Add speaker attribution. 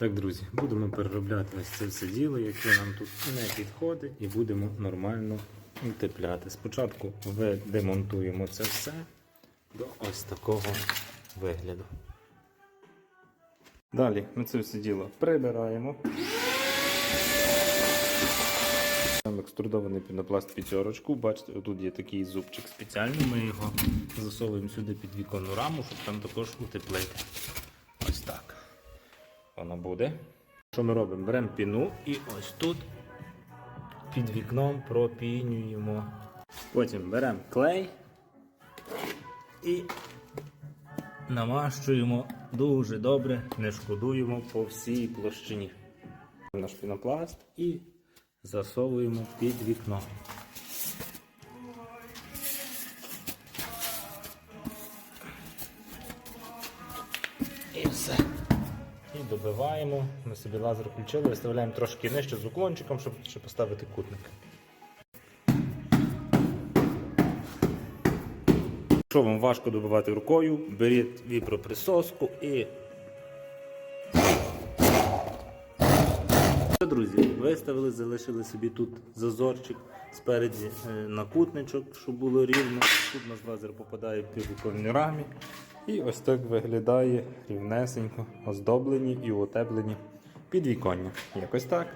Speaker 1: Так, друзі, будемо переробляти ось це все діло, яке нам тут не підходить, і будемо нормально утепляти. Спочатку демонтуємо це все до ось такого вигляду. Далі ми це все діло прибираємо. Там екструдований пінопласт п'ятерочку. Бачите, тут є такий зубчик спеціальний. Ми його засовуємо сюди під віконну раму, щоб там також утеплити. Воно буде. Що ми робимо? Беремо піну і ось тут під вікном пропінюємо. Потім беремо клей і намащуємо дуже добре, не шкодуємо по всій площині. Наш пінопласт і засовуємо під вікно. І все. І добиваємо. Ми собі лазер включили, виставляємо трошки нижче з уклончиком, щоб ще поставити кутник. Якщо вам важко добивати рукою, беріть віпроприсоску і. Друзі, виставили, залишили собі тут зазорчик спереді е, накутничок, щоб було рівно. Тут наш лазер попадає в піввіконні рамі. І ось так виглядає рівнесенько, оздоблені і утеплені підвіконня. Якось так.